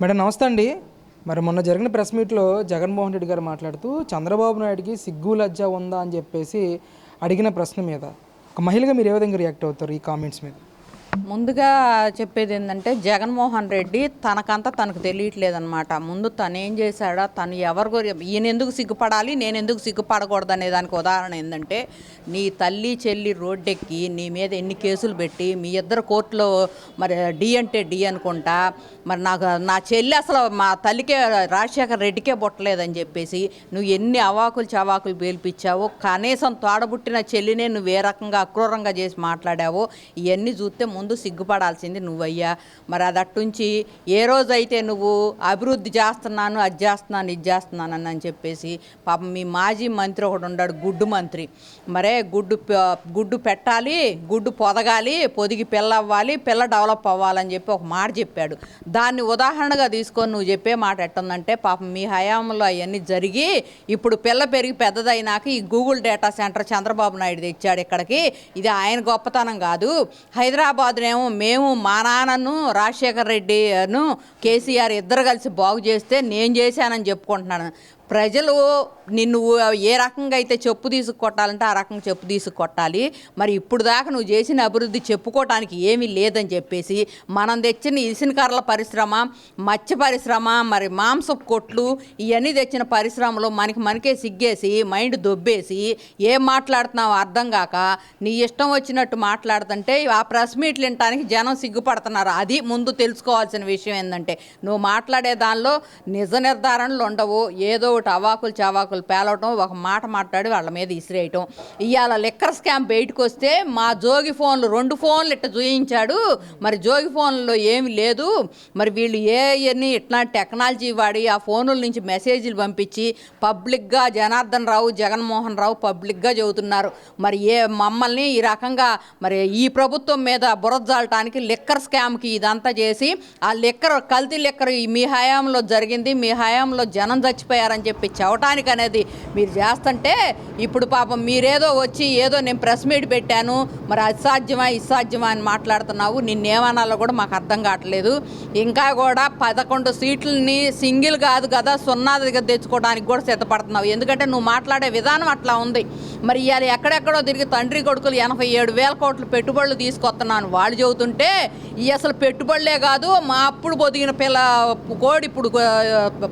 Madam నమస్తే అండి. మరి మొన్న జరిగిన ప్రెస్ మీట్లో జగన్మోహన్ రెడ్డి గారు మాట్లాడుతూ చంద్రబాబు నాయుడికి సిగ్గు లజ్జ ఉందా అని చెప్పేసి అడిగిన ప్రశ్న మీద. ఒక మహిళగా మీరు ఏ విధంగా రియాక్ట్ అవుతారు ఈ కామెంట్స్ మీద? ముందుగా చెప్పేది ఏంటంటే జగన్మోహన్ రెడ్డి తనకంతా తనకు తెలియట్లేదనమాట ముందు తనేం చేశాడా తను ఎవరి గురి ఈయన ఎందుకు సిగ్గుపడాలి నేను ఎందుకు సిగ్గుపడకూడదు అనే దానికి ఉదాహరణ ఏంటంటే నీ తల్లి చెల్లి రోడ్డెక్కి నీ మీద ఎన్ని కేసులు పెట్టి మీ ఇద్దరు కోర్టులో మరి డి అంటే డి అనుకుంటా మరి నాకు నా చెల్లి అసలు మా తల్లికే రాజశేఖర్ రెడ్డికే పుట్టలేదని చెప్పేసి నువ్వు ఎన్ని అవాకులు చవాకులు పేల్పించావో కనీసం తోడబుట్టిన చెల్లినే నువ్వు ఏ రకంగా అక్రూరంగా చేసి మాట్లాడావో ఇవన్నీ చూస్తే ముందు సిగ్గుపడాల్సింది నువ్వయ్యా. మరి అది అట్టుంచి ఏ రోజైతే నువ్వు అభివృద్ధి చేస్తున్నాను అది చేస్తున్నాను ఇది చేస్తున్నాను అని చెప్పేసి పాపం మీ మాజీ మంత్రి ఒకడు ఉన్నాడు గుడ్డు మంత్రి. మరే గుడ్డు గుడ్డు పెట్టాలి గుడ్డు పొదగాలి పొదిగి పిల్ల అవ్వాలి పిల్ల డెవలప్ అవ్వాలని చెప్పి ఒక మాట చెప్పాడు. దాన్ని ఉదాహరణగా తీసుకొని నువ్వు చెప్పే మాట ఎట్టుందంటే పాపం మీ హయాంలో అవన్నీ జరిగి ఇప్పుడు పిల్ల పెరిగి పెద్దదైనాక ఈ Google data center Chandrababu Naidu తెచ్చాడు ఇక్కడికి. ఇది ఆయన గొప్పతనం కాదు. హైదరాబాద్ కాదునేమో మేము మా నాన్నను రాజశేఖర్ రెడ్డిను కేసీఆర్ ఇద్దరు కలిసి బాగు చేస్తే నేను చేశానని చెప్పుకుంటున్నాను. ప్రజలు నిన్ను ఏ రకంగా అయితే చెప్పు తీసుకొట్టాలంటే ఆ రకంగా చెప్పు తీసుకొట్టాలి మరి ఇప్పుడు దాకా నువ్వు చేసిన అభివృద్ధి చెప్పుకోవటానికి ఏమీ లేదని చెప్పేసి మనం తెచ్చిన ఇసినకర్ల పరిశ్రమ మత్స్య పరిశ్రమ మరి మాంసపు కొట్లు ఇవన్నీ తెచ్చిన పరిశ్రమలో మనకి మనకే సిగ్గేసి మైండ్ దొబ్బేసి ఏం మాట్లాడుతున్నావు అర్థం కాక నీ ఇష్టం వచ్చినట్టు మాట్లాడుతుంటే ఆ ప్రెస్ మీట్లు వినటానికి జనం సిగ్గుపడుతున్నారు. అది ముందు తెలుసుకోవాల్సిన విషయం ఏంటంటే నువ్వు మాట్లాడే దానిలో నిజ నిర్ధారణలు ఉండవు ఏదో ఒకటి అవాకులు చవాకులు పేలవటం ఒక మాట మాట్లాడి వాళ్ళ మీద ఇసిరేయటం. ఇవాళ లిక్కర్ స్కామ్ బయటకు వస్తే మా జోగి ఫోన్లు రెండు ఫోన్లు ఇట్ట చూయించాడు. మరి జోగి ఫోన్లో ఏమి లేదు. మరి వీళ్ళు ఏ అన్ని ఇట్లాంటి టెక్నాలజీ వాడి ఆ ఫోనుల నుంచి మెసేజ్లు పంపించి పబ్లిక్గా జనార్దన్ రావు జగన్మోహన్ రావు పబ్లిక్గా చెబుతున్నారు. మరి ఏ మమ్మల్ని ఈ రకంగా మరి ఈ ప్రభుత్వం మీద బురదజాలటానికి లిక్కర్ స్కామ్కి ఇదంతా చేసి ఆ లిక్కర్ కల్తీ లిక్కర్ ఈ మీ హయాంలో జరిగింది మీ హయాంలో జనం చచ్చిపోయారని చెప్పి చెవటానికి అనేది మీరు చేస్తుంటే ఇప్పుడు పాపం మీరేదో వచ్చి ఏదో నేను ప్రెస్ మీట్ పెట్టాను మరి అసాధ్యమా సాధ్యమా ఇసాధ్యమా అని మాట్లాడుతున్నావు నిన్నేమనాలో కూడా మాకు అర్థం కావట్లేదు. ఇంకా కూడా పదకొండు సీట్లని సింగిల్ కాదు కదా సున్నా దగ్గర తెచ్చుకోవడానికి కూడా సిద్ధపడుతున్నావు. ఎందుకంటే నువ్వు మాట్లాడే విధానం అట్లా ఉంది. మరి ఇవాళ ఎక్కడెక్కడో తిరిగి తండ్రి కొడుకులు ఎనభై ఏడు వేల కోట్లు పెట్టుబడులు తీసుకొస్తున్నాను. వాళ్ళు చెబుతుంటే ఈ అసలు పెట్టుబడులే కాదు మా అప్పుడు పొదిగిన పిల్ల కోడి ఇప్పుడు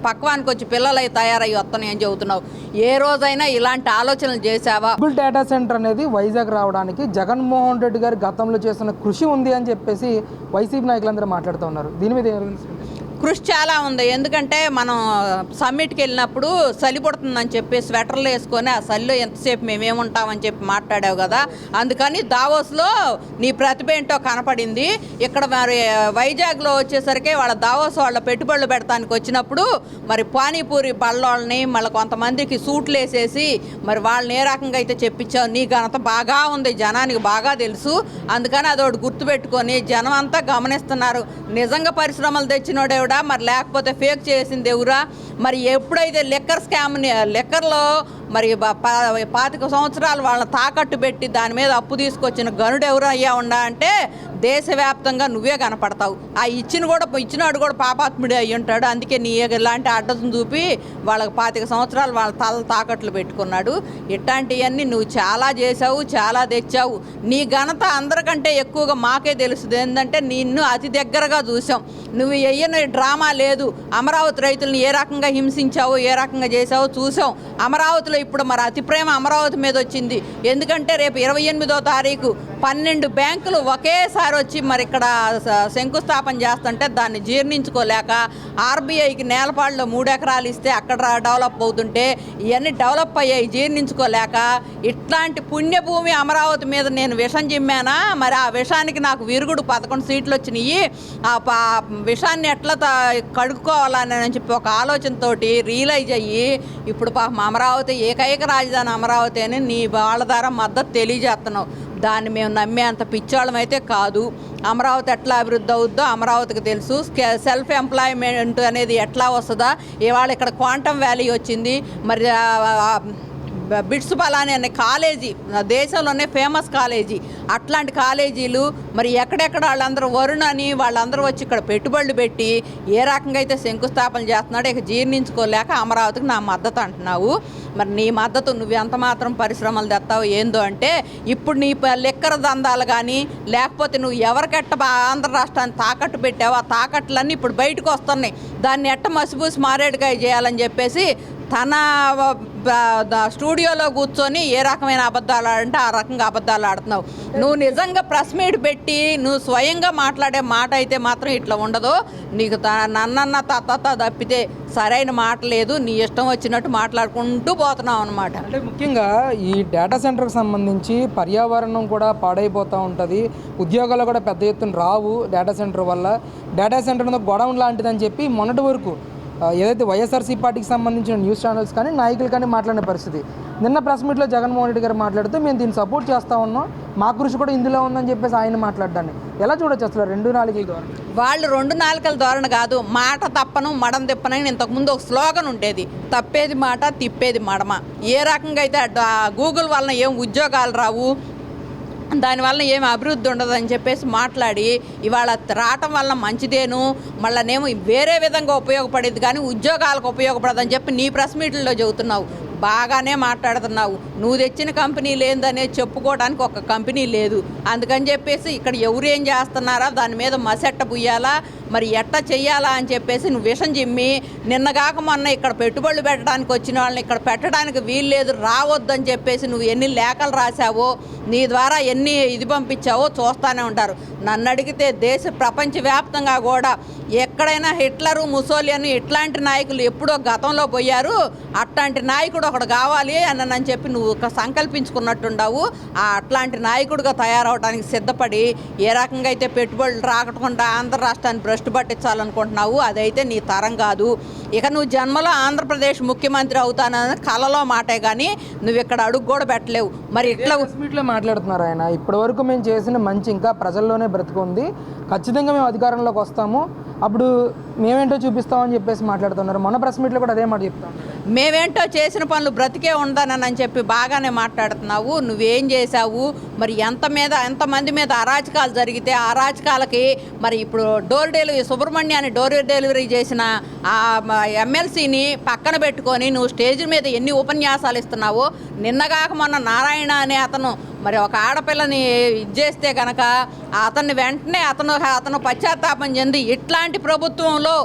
పక్వానికి వచ్చి పిల్లలై తయారై వస్తున్నాయి అని చెబుతున్నావు. ఏ రోజైనా ఇలాంటి ఆలోచనలు చేసావా గూగుల్ డేటా సెంటర్ అనేది వైజాగ్ రావడానికి జగన్మోహన్ రెడ్డి గారు గతంలో చేస్తున్న కృషి ఉంది అని చెప్పేసి వైసీపీ నాయకులందరూ మాట్లాడుతూ ఉన్నారు. దీని మీద కృషి చాలా ఉంది. ఎందుకంటే మనం సమ్మిట్కి వెళ్ళినప్పుడు చలి పుడుతుందని చెప్పి స్వెటర్లు వేసుకొని ఆ చలిలో ఎంతసేపు మేమేముంటామని చెప్పి మాట్లాడావు కదా. అందుకని దావోస్లో నీ ప్రతిభ ఏంటో కనపడింది. ఇక్కడ మరి వైజాగ్లో వచ్చేసరికి వాళ్ళ దావోస్ వాళ్ళ పెట్టుబడులు పెడతానికి వచ్చినప్పుడు మరి పానీపూరి బళ్ళోళ్ళని మళ్ళీ కొంతమందికి సూట్లు వేసేసి మరి వాళ్ళని ఏ రకంగా అయితే చెప్పించావు నీ ఘనత బాగా ఉంది జనానికి బాగా తెలుసు. అందుకని అదొకటి గుర్తుపెట్టుకొని జనం అంతా గమనిస్తున్నారు. నిజంగా పరిశ్రమలు తెచ్చినోడేవిడ? మరి లేకపోతే ఫేక్ చేసింది ఎవరా మరి ఎప్పుడైతే లెక్కర్ స్కామ్ని లెక్కర్లో మరి పాతిక సంవత్సరాలు వాళ్ళని తాకట్టు పెట్టి దాని మీద అప్పు తీసుకొచ్చిన గనుడు ఎవరు అయ్యా ఉండా అంటే దేశవ్యాప్తంగా నువ్వే కనపడతావు. ఆ ఇచ్చిన కూడా ఇచ్చినాడు కూడా పాపాత్ముడే అయ్యి ఉంటాడు. అందుకే నీ ఇలాంటి అడ్రస్ను చూపి వాళ్ళకి పాతిక సంవత్సరాలు వాళ్ళ తల తాకట్లు పెట్టుకున్నాడు. ఇట్లాంటివన్నీ నువ్వు చాలా చేసావు చాలా తెచ్చావు. నీ ఘనత అందరికంటే ఎక్కువగా మాకే తెలుస్తుంది ఏంటంటే నిన్ను అతి దగ్గరగా చూసాం నువ్వు వెయ్యని డ్రామా లేదు. అమరావతి రైతులను ఏ రకంగా హింసించావో ఏ రకంగా చేసావో చూసాం అమరావతిలో ఇప్పుడు మరి అతి ప్రేమ అమరావతి మీద వచ్చింది. ఎందుకంటే రేపు ఇరవై ఎనిమిదో తారీఖు పన్నెండు బ్యాంకులు ఒకేసారి వచ్చి మరి ఇక్కడ శంకుస్థాపన చేస్తుంటే దాన్ని జీర్ణించుకోలేక ఆర్బీఐకి నేలపాడులో మూడు ఎకరాలు ఇస్తే అక్కడ డెవలప్ అవుతుంటే ఇవన్నీ డెవలప్ అయ్యాయి జీర్ణించుకోలేక ఇట్లాంటి పుణ్యభూమి అమరావతి మీద నేను విషం చిమ్మానా? మరి ఆ విషానికి నాకు విరుగుడు పదకొండు సీట్లు వచ్చినాయి ఆ పా విషాన్ని ఎట్లా త- కడుక్కోవాలని చెప్పి ఒక ఆలోచనతోటి రియలైజ్ అయ్యి ఇప్పుడు పాపం అమరావతి ఏకైక రాజధాని అమరావతి అని నీ వాళ్ళ ద్వారా మద్దతు తెలియజేస్తున్నావు. దాన్ని మేము నమ్మే అంత అయితే కాదు. అమరావతి ఎట్లా అభివృద్ధి అవుద్దో అమరావతికి తెలుసు. సెల్ఫ్ ఎంప్లాయ్మెంట్ అనేది ఎట్లా వస్తుందా? ఇవాళ ఇక్కడ క్వాంటమ్ వ్యాలీ వచ్చింది. మరి బిట్స్ బలాని అనే కాలేజీ దేశంలోనే ఫేమస్ కాలేజీ. అట్లాంటి కాలేజీలు మరి ఎక్కడెక్కడ వాళ్ళందరూ వరుణ్ అని వాళ్ళందరూ వచ్చి ఇక్కడ పెట్టుబడులు పెట్టి ఏ రకంగా అయితే శంకుస్థాపన చేస్తున్నాడో ఇక జీర్ణించుకోలేక అమరావతికి నా మద్దతు అంటున్నావు. మరి నీ మద్దతు నువ్వు ఎంత మాత్రం పరిశ్రమలు తెస్తావు ఏందో అంటే ఇప్పుడు నీ ప- లెక్కర దందాలు కానీ లేకపోతే నువ్వు ఎవరికెట్ట బా- ఆంధ్ర రాష్ట్రాన్ని తాకట్టు పెట్టావు ఆ తాకట్లన్నీ ఇప్పుడు బయటకు వస్తున్నాయి. దాన్ని ఎట్ట మసిపూసి మారేడుకాయ చేయాలని చెప్పేసి తన స్టూడియోలో కూర్చొని ఏ రకమైన అబద్ధాలు ఆడంటే ఆ రకంగా అబద్ధాలు ఆడుతున్నావు. నువ్వు నిజంగా ప్రెస్ మీట్ పెట్టి నువ్వు స్వయంగా మాట్లాడే మాట అయితే మాత్రం ఇట్లా ఉండదు. నీకు త- నన్నన్న తత్త తప్పితే సరైన మాట లేదు. నీ ఇష్టం వచ్చినట్టు మాట్లాడుకుంటూ పోతున్నావు అనమాట అంటే ముఖ్యంగా ఈ డేటా సెంటర్కి సంబంధించి పర్యావరణం కూడా పాడైపోతూ ఉంటుంది. ఉద్యోగాలు కూడా పెద్ద ఎత్తున రావు డేటా సెంటర్ వల్ల. డేటా సెంటర్ అనేది గొడవన్ లాంటిదని చెప్పి మొన్నటి వరకు ఏదైతే వైఎస్ఆర్సీ పార్టీకి సంబంధించిన న్యూస్ ఛానల్స్ కానీ నాయకులు కానీ మాట్లాడిన పరిస్థితి. నిన్న ప్రెస్ మీట్లో జగన్మోహన్ రెడ్డి గారు మాట్లాడుతూ మేము దీన్ని సపోర్ట్ చేస్తా ఉన్నాం. మా కృషి కూడా ఇందులో ఉందని చెప్పేసి ఆయన మాట్లాడడాన్ని. ఎలా చూడొచ్చు అసలు రెండు నాలుగు వాళ్ళు రెండు నాలుకల ధోరణ కాదు మాట తప్పను మడం తిప్పనని ఇంతకుముందు ఒక స్లోగన్ ఉండేది. తప్పేది మాట తిప్పేది మడమ. ఏ రకంగా అయితే గూగుల్ వలన ఏం ఉద్యోగాలు రావు దానివల్ల ఏమి అభివృద్ధి ఉండదని చెప్పేసి మాట్లాడి ఇవాళ రావటం వల్ల మంచిదేను మళ్ళనేమో వేరే విధంగా ఉపయోగపడేది కానీ ఉద్యోగాలకు ఉపయోగపడదని చెప్పి నీ ప్రెస్ మీట్లలో చెబుతున్నావు. బాగానే మాట్లాడుతున్నావు. నువ్వు తెచ్చిన కంపెనీ లేదనే చెప్పుకోవడానికి ఒక కంపెనీ లేదు. అందుకని చెప్పేసి ఇక్కడ ఎవరు ఏం చేస్తున్నారా? దాని మీద మసెట్ట పుయ్యాలా? మరి ఎట్ట చెయ్యాలా అని చెప్పేసి నువ్వు విషం చిమ్మి నిన్నగాక మొన్న ఇక్కడ పెట్టుబడులు పెట్టడానికి వచ్చిన వాళ్ళని ఇక్కడ పెట్టడానికి వీలు లేదు రావద్దని చెప్పేసి నువ్వు ఎన్ని లేఖలు రాసావో నీ ద్వారా ఎన్ని ఇది పంపించావో చూస్తూనే ఉంటారు. నన్ను అడిగితే దేశ ప్రపంచవ్యాప్తంగా కూడా ఎక్కడైనా హిట్లరు ముసోలియన్ ఇట్లాంటి నాయకులు ఎప్పుడో గతంలో పోయారు అట్లాంటి నాయకుడు ఒకడు కావాలి అని అని చెప్పి నువ్వు ఒక సంకల్పించుకున్నట్టుండవు. ఆ అట్లాంటి నాయకుడిగా తయారవడానికి సిద్ధపడి ఏ రకంగా అయితే పెట్టుబడులు రాకుండా ఆంధ్ర రాష్ట్రాన్ని భ్రష్టు పట్టించాలనుకుంటున్నావు అదైతే నీ తరం కాదు. ఇక నువ్వు జన్మలో ఆంధ్రప్రదేశ్ ముఖ్యమంత్రి అవుతానని కలలో మాటే కానీ నువ్వు ఇక్కడ అడుగు కూడా పెట్టలేవు. మరి ఇట్లా ప్రెస్ మీట్లో మాట్లాడుతున్నారు ఆయన. ఇప్పటి వరకు మేము చేసిన మంచి ఇంకా ప్రజల్లోనే బ్రతుకుంది ఖచ్చితంగా మేము అధికారంలోకి వస్తాము. అప్పుడు మేమేంటో చూపిస్తామని చెప్పేసి మాట్లాడుతున్నారు. మన ప్రెస్ మీట్లో కూడా అదే మాట చెప్తాం మేమేంటో చేసిన పనులు బ్రతికే ఉండనని చెప్పి బాగానే మాట్లాడుతున్నావు. నువ్వేం చేశావు? మరి ఎంత మీద ఎంతమంది మీద అరాచకాలు జరిగితే ఆ అరాచకాలకి మరి ఇప్పుడు డోర్ డెలివరీ సుబ్రహ్మణ్యాన్ని డోర్ డెలివరీ చేసిన ఆ ఎమ్మెల్సీని పక్కన పెట్టుకొని నువ్వు స్టేజ్ మీద ఎన్ని ఉపన్యాసాలు ఇస్తున్నావో నిన్నగాక మొన్న నారాయణ అనే అతను మరి ఒక ఆడపిల్లని ఇది చేస్తే కనుక అతన్ని వెంటనే అతను అతను పశ్చాత్తాపం చెంది ఇట్లాంటి ప్రభుత్వంలో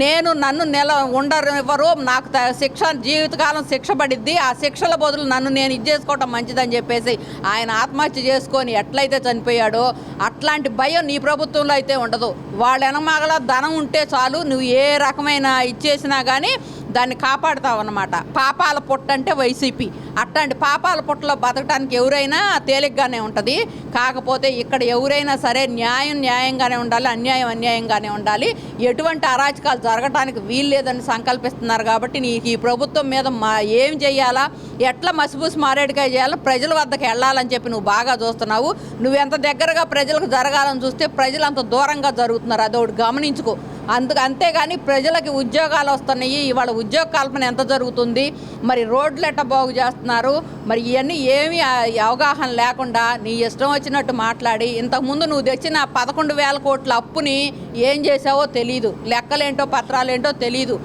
నేను నన్ను నెల ఉండనివ్వరు నాకు శిక్ష జీవితకాలం శిక్ష పడిద్ది ఆ శిక్షల బదులు నన్ను నేను ఇది చేసుకోవటం మంచిదని చెప్పేసి ఆయన ఆత్మహత్య చేసుకొని ఎట్లయితే చనిపోయాడో అట్లాంటి భయం నీ ప్రభుత్వంలో అయితే ఉండదు. వాళ్ళ వెనమాగల ధనం ఉంటే చాలు నువ్వు ఏ రకమైన ఇచ్చేసినా కానీ దాన్ని కాపాడుతావు అన్నమాట పాపాల పొట్టంటే వైసీపీ. అట్లాంటి పాపాల పుట్టలో బతకడానికి ఎవరైనా తేలిగ్గానే ఉంటుంది. కాకపోతే ఇక్కడ ఎవరైనా సరే న్యాయం న్యాయంగానే ఉండాలి అన్యాయం అన్యాయంగానే ఉండాలి. ఎటువంటి అరాచకాలు జరగటానికి వీలు లేదని సంకల్పిస్తున్నారు కాబట్టి నీకు ఈ ప్రభుత్వం మీద మా ఏం చేయాలా? ఎట్లా మసిపూసి మారేడుకాయ చేయాలో? ప్రజల వద్దకు వెళ్ళాలని చెప్పి నువ్వు బాగా చూస్తున్నావు. నువ్వు ఎంత దగ్గరగా ప్రజలకు జరగాలని చూస్తే ప్రజలు అంత దూరంగా జరుగుతున్నారు. అదొకటి గమనించుకో. అందుకు అంతేగాని ప్రజలకి ఉద్యోగాలు వస్తున్నాయి. ఇవాళ ఉద్యోగ కల్పన ఎంత జరుగుతుంది? మరి రోడ్లు ఎట్ట బాగు చేస్తున్నారు మరి ఇవన్నీ ఏమీ అవగాహన లేకుండా నీ ఇష్టం వచ్చినట్టు మాట్లాడి ఇంతకుముందు నువ్వు తెచ్చిన పదకొండు వేల కోట్ల అప్పుని ఏం చేసావో తెలియదు లెక్కలేంటో పత్రాలేంటో తెలియదు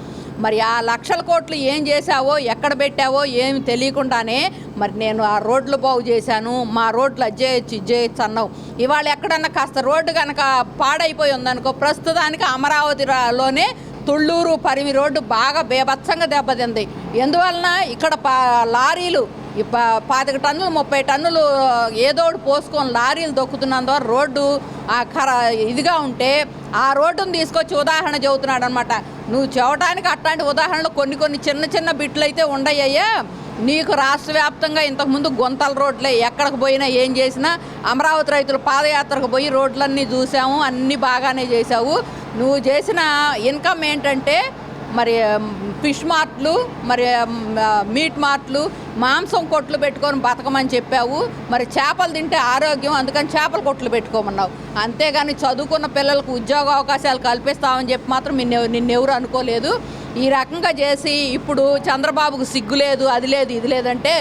మరి ఆ లక్షల కోట్లు ఏం చేశావో ఎక్కడ పెట్టావో ఏమి తెలియకుండానే మరి నేను ఆ రోడ్లు బాగు చేశాను. మా రోడ్లు అజ్జేయచ్చు ఇజ్జేయచ్చు అన్నావు. ఇవాళ ఎక్కడన్నా కాస్త రోడ్డు కనుక పాడైపోయి ఉందనుకో ప్రస్తుతానికి అమరావతిలోనే తుళ్ళూరు పరిమి రోడ్డు బాగా బేభత్సంగా దెబ్బతింది. ఎందువలన ఇక్కడ పా లారీలు ఈ పా- పాతిక టన్నులు ముప్పై టన్నులు ఏదోడు పోసుకొని లారీలు దొక్కుతున్నందువల్ల రోడ్డు ఆ ఖర ఇదిగా ఉంటే ఆ రోడ్డును తీసుకొచ్చి ఉదాహరణ చెబుతున్నాడు అనమాట నువ్వు చెవటానికి అట్లాంటి ఉదాహరణలు కొన్ని కొన్ని చిన్న చిన్న బిట్లు అయితే ఉండయ్యా నీకు రాష్ట్ర వ్యాప్తంగా ఇంతకుముందు గుంతల రోడ్లే ఎక్కడికి పోయినా ఏం చేసినా అమరావతి రైతులు పాదయాత్రకు పోయి రోడ్లన్నీ చూసాము అన్నీ బాగానే చేసావు నువ్వు చేసిన ఇన్కమ్ ఏంటంటే మరి ఫిష్ మార్ట్లు మరి మీట్ మార్ట్లు మాంసం కొట్లు పెట్టుకొని బతకమని చెప్పావు. మరి చేపలు తింటే ఆరోగ్యం అందుకని చేపల కొట్లు పెట్టుకోమన్నావు. అంతేగాని చదువుకున్న పిల్లలకు ఉద్యోగ అవకాశాలు కల్పిస్తామని చెప్పి మాత్రం నిన్ను నిన్నెవరు అనుకోలేదు. ఈ రకంగా చేసి ఇప్పుడు చంద్రబాబుకు సిగ్గు లేదు అది లేదు ఇది లేదంటే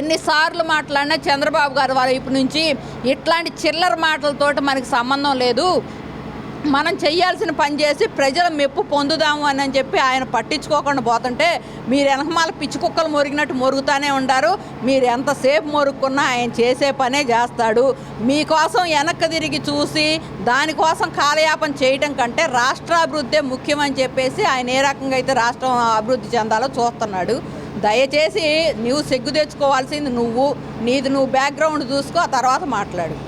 ఎన్నిసార్లు మాట్లాడినా చంద్రబాబు గారు వారి వైపు నుంచి ఇట్లాంటి చిల్లర మాటలతోటి మనకి సంబంధం లేదు. మనం చేయాల్సిన పని చేసి ప్రజల మెప్పు పొందుదాము అని చెప్పి ఆయన పట్టించుకోకుండా పోతుంటే మీరు వెనకమాల పిచ్చి కుక్కలు మొరిగినట్టు మొరుగుతూనే ఉండారు. మీరు ఎంతసేపు మొరుక్కున్నా ఆయన చేసే పనే చేస్తాడు. మీకోసం వెనక్కి తిరిగి చూసి దానికోసం కాలయాపన చేయడం కంటే రాష్ట్రాభివృద్ధే ముఖ్యమని చెప్పేసి ఆయన ఏ రకంగా అయితే రాష్ట్రం అభివృద్ధి చెందాలో చూస్తున్నాడు. దయచేసి నువ్వు సిగ్గు తెచ్చుకోవాల్సింది నువ్వు. నీది నువ్వు బ్యాక్గ్రౌండ్ చూసుకో ఆ తర్వాత మాట్లాడు.